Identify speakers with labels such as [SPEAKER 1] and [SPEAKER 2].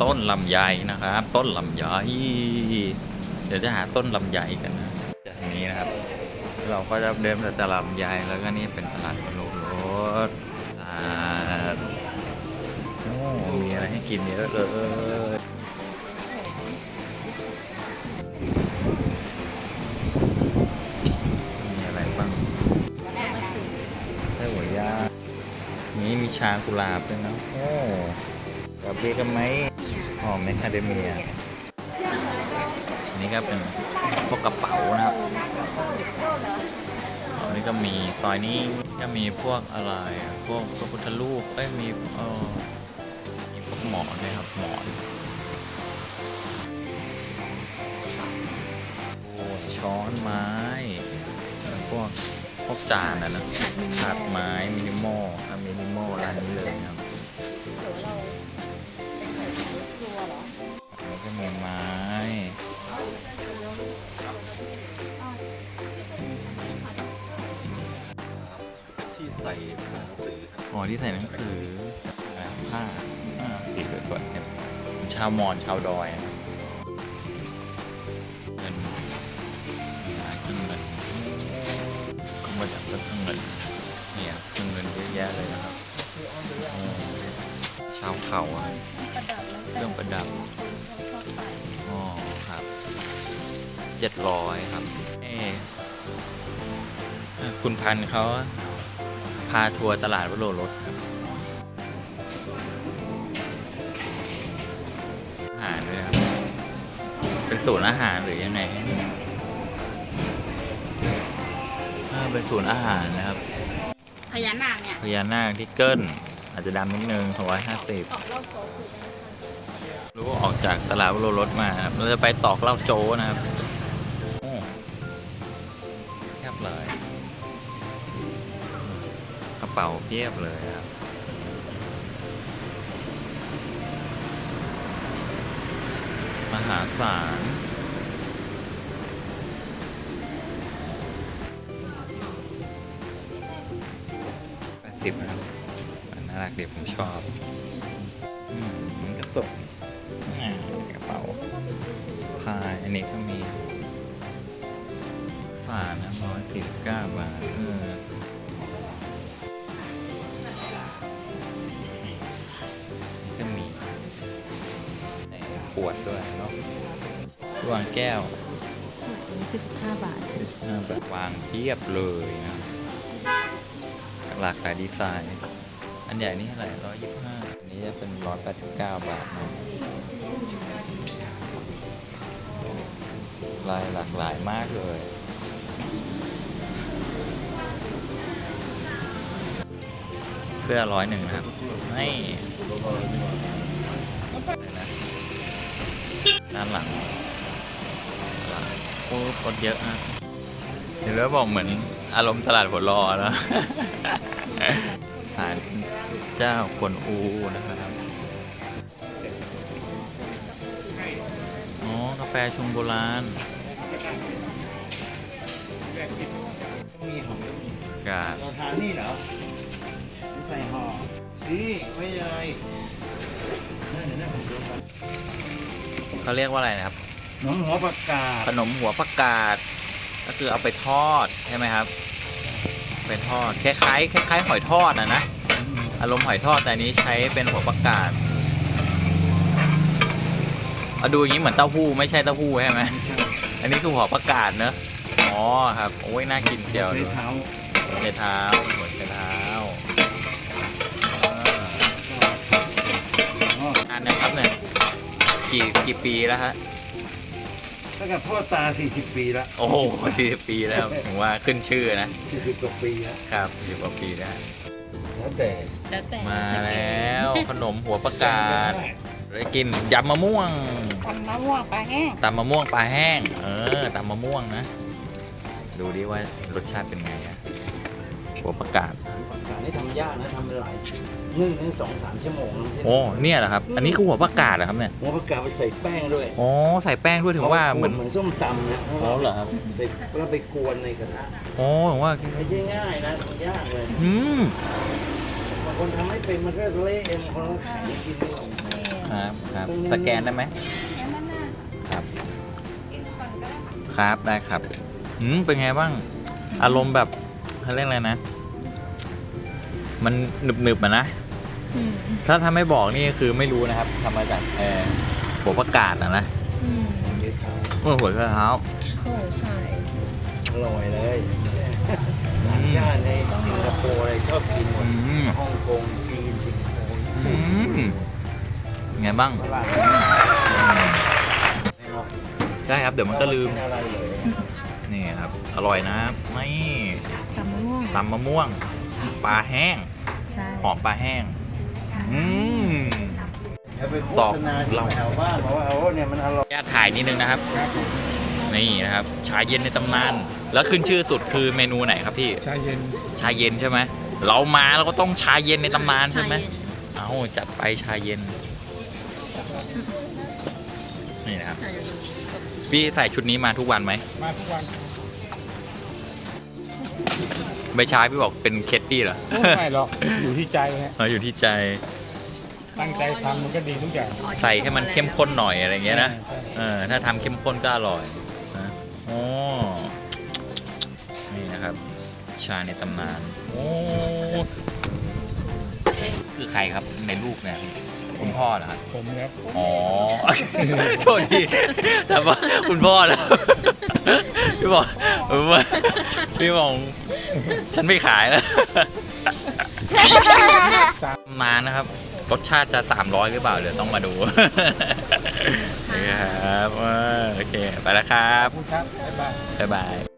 [SPEAKER 1] ต้นลำไยนะครับ ต้นลำไยเดี๋ยวจะหาต้นลำไยกันนะจากนี้นะครับ เราก็จะเดินไปตลาดลำไยแล้วก็นี่เป็นตลาดโลรถตลาดโอ้มีอะไรให้กินเยอะเลยมีอะไรบ้างไส้หัวย่างนี่มีชากุหลาบด้วยนะโอ้กับเบกันไหม หอมแมคคาเดเมียอันนี่ก็เป็นพวกกระเป๋านะครับอันนี้ก็มีซอยนี้ก็มีพวกอะไรพวกพระพุทธรูปเอ้ยมีเออมีพวกหมอนนะครับหมอนโอ้ช้อนไม้พวกพวกจานนะนะถาดไม้มินิมอลมินิมอลร้านนี้เลยนะ
[SPEAKER 2] ที่ใส่หนังสือ
[SPEAKER 1] อ่าผ้าสีสวยๆครับชาวมอญชาวดอยเงินหาเครื่องเงินก็มาจากเรื่องเงินเนี่ยเงเงินเยอะแยะเลยนะครับ ชาวเขาอะเครื่องประดับอ๋อครับเจ็ดร้อยครับเอคุณพันเขา พาทัวร์ตลาดวโรรสครับอาหารด้วยครับ เป็นศูนย์อาหารหรือยังไงอ่าเป็นศูนย์อาหารนะครับ
[SPEAKER 3] พญานาคเนี่ย
[SPEAKER 1] พญานาคที่เกิ้ลอาจจะดำนิดนึง250
[SPEAKER 3] ออกเล่าโจ๊กคือ
[SPEAKER 1] รู้ว่าออกจากตลาดวโรรสมาครับเราจะไปตอกเหล้าโจ้นะครับโอ้เพียบเลย กระเป๋าเพียบเลยครับมหาศาลแปดสิบครับน่ารักดีผมชอบอืมกระสบอ่ากระเป๋าพายอันนี้ก็มีฝานะร้อยสิบเก้าบาทเออ ขวดด้วยเนาะวางแก้ว
[SPEAKER 4] อันนี้45 บาท
[SPEAKER 1] 45แบบวางเทียบเลยนะหลากหลายดีไซน์ อันใหญ่นี่เท่าไหร่ร้อยยี่สิบห้าอันนี้จะเป็นร้อยแปดสิบเก้าบาทนะลายหลากหลายมากเลย เสื้อร้อยหนึ่งนะครับไม่ ด้านหลังหลังโอ้คนเยอะนะเดี๋ยวแล้วบอกเหมือนอารมณ์ตลาดหัวรอแล้วศาลเจ้ากวนอูนะครับอ๋อกาแฟชงโบราณ
[SPEAKER 2] มีหอม
[SPEAKER 1] กาด
[SPEAKER 2] เราทานนี่เหรอไม่ใส่ห่อนี่ไม่ใช่อะไรนั่นเดี๋ยวนั่นผมดูกัน
[SPEAKER 1] เขาเรียกว่าอะไรนะครับ
[SPEAKER 2] น้องหัวประกาศ
[SPEAKER 1] ขนมหัวผักกาด ก็คือเอาไปทอดใช่ไหมครับไปทอดคล้ายๆคล้ายๆหอยทอดนะนะอารมณ์หอยทอดแต่อันนี้ใช้เป็นหัวผักกาดเอาดูอย่างนี้เหมือนเต้าหู้ไม่ใช่เต้าหู้ใช่ไหมอันนี้คือหัวผักกาดเนอะอ๋อครับโอ้ยน่ากินเดียว
[SPEAKER 2] ใช้
[SPEAKER 1] ดู
[SPEAKER 2] เท้า
[SPEAKER 1] หัวใจเท้าหัวใจเท้า
[SPEAKER 2] อ๋อ
[SPEAKER 1] อันนะครับเนี่ย กี่กี่ปีแล้วฮะ
[SPEAKER 2] ตั้งแต่พ่อตา 40 ปีละ
[SPEAKER 1] โอ้โหสี่สิบปีแล้วผมว่าขึ้นชื่อนะ
[SPEAKER 2] 40กว่าปีแล้ว
[SPEAKER 1] ครับสิบกว่าปีแล้ว
[SPEAKER 2] แล้วแต่
[SPEAKER 3] แล้วแต่
[SPEAKER 1] มา
[SPEAKER 3] จะ
[SPEAKER 1] แล
[SPEAKER 3] กิน้
[SPEAKER 1] วขนมหัวประกาศเลยกินยำมะม่วง
[SPEAKER 4] ทำมะม่วงปลาแห้ง
[SPEAKER 1] ตำมะม่วงปลาแห้ง เออตำมะม่วงนะ ดูดิว่ารสชาติเป็นไงอะ หัวประกาศ
[SPEAKER 2] ประกาศนี่ทำยากนะทำเป็นหลายนึ่งถึงสองสามชั่วโมงนะ
[SPEAKER 1] โอ้เนี่ยเหรอครับ อันนี้คือหัวประกาศเหรอครับเนี่ย
[SPEAKER 2] หัวประกาศไปใส่แป้งด้วย
[SPEAKER 1] อ๋อใส่แป้งด้วยถึงว่าเหมือน
[SPEAKER 2] เหมือนส้มตำนะ
[SPEAKER 1] อ๋อเหรอครับ
[SPEAKER 2] ใส่แล้วไปกวนในกระทะ
[SPEAKER 1] อ๋อถึงว่า
[SPEAKER 2] ไม่ใช่ง่ายนะทำยากเลย
[SPEAKER 1] อืม
[SPEAKER 2] บางคนทำไม่เป็นมันก็เละเองบางคนก็แข็งกินไม่ลง
[SPEAKER 1] คครับครับสแกนได้ไหม
[SPEAKER 3] แค่นั้นน่ะ
[SPEAKER 1] ครับ
[SPEAKER 3] กินก่อนก็ได้ค่ะ
[SPEAKER 1] ครับได้ครับอืมเป็นไงบ้างอารมณ์แบบ เขาเรียกอะไรนะ มันหนึบหนึบๆอะนะ
[SPEAKER 4] อืม
[SPEAKER 1] ถ้าถ้าไม่บอกนี่คือไม่รู้นะครับทำมาจากเออหัวประกาศอะนะ
[SPEAKER 4] อืม
[SPEAKER 2] เดี๋ยวเขา
[SPEAKER 1] เมื่อหัวเท้า
[SPEAKER 4] โอ้ใช่
[SPEAKER 2] อร่อยเลยต่างชาติในสิงคโปร์อะไรชอบกินหม
[SPEAKER 1] อื
[SPEAKER 2] ด
[SPEAKER 1] ม
[SPEAKER 2] ฮ่องกงจีนสิงคโปร์
[SPEAKER 1] อืมไงบ้าง
[SPEAKER 2] ฝรั่งไม่หรอก
[SPEAKER 1] ได้ครับ เดี๋ยวมันก็ลืม
[SPEAKER 2] ไอะไรเลย
[SPEAKER 1] นี่ครับ อร่อยนะไม่
[SPEAKER 4] ตำมะม่วง
[SPEAKER 1] ตำมะม่วง ปลาแห้ง
[SPEAKER 4] ใช่
[SPEAKER 1] หอมปลาแห้ง อืม
[SPEAKER 2] อย่าไปโฆ
[SPEAKER 1] ตอบ
[SPEAKER 2] ษณาที่
[SPEAKER 1] เรา
[SPEAKER 2] แถวบ้านเพราะว่าเอาเนี่ยมันอร่อย
[SPEAKER 1] ญาตถ่ายนิดนึงนะครับ นี่นะครับ ชาเย็นในตำนาน แล้วขึ้นชื่อสุดคือเมนูไหนครับพี่
[SPEAKER 5] ชาเย็น
[SPEAKER 1] ชาเย็นใช่ไหม เรามาเราก็ต้องชาเย็นในตำนานใช่ไหม เอาจัดไปชาเย็น นี่นะครับ พี่ใส่ชุดนี้มาทุกวันไหม
[SPEAKER 5] มาทุกวัน
[SPEAKER 1] ไม่ใช้พี่บอกเป็นเคสตี้เหรอ
[SPEAKER 5] โอ้ไม่หรอกอยู่ที่ใจฮะ
[SPEAKER 1] เราอยู่ที่ใจ
[SPEAKER 5] ตั้งใจทำมันก็ดีทุกอย่าง
[SPEAKER 1] ใส่ให้มันเข้มข้นหน่อยอะไรเงี้ยนะ
[SPEAKER 5] ใช่
[SPEAKER 1] เออถ้าทำเข้มข้นก็อร่อยนะโอ้นี่นะครับ ชาในตำนานโอ้คือใครครับในรูปเนี่ยคุณพ่อเหรอครับ
[SPEAKER 5] ผมครับ
[SPEAKER 1] อ๋อ โทษทีแต่ว่าคุณพ่อแล้วพี่บอก ผมว่าพี่บอกฉันไม่ขายแล้วนานนะครับ รสชาติจะ 300 หรือเปล่า เดี๋ยวต้องมาดูโอเคครับเออโอเค ไปแล้วครับ
[SPEAKER 5] ขอบคุณครับ บ๊ายบาย
[SPEAKER 1] บ๊ายบาย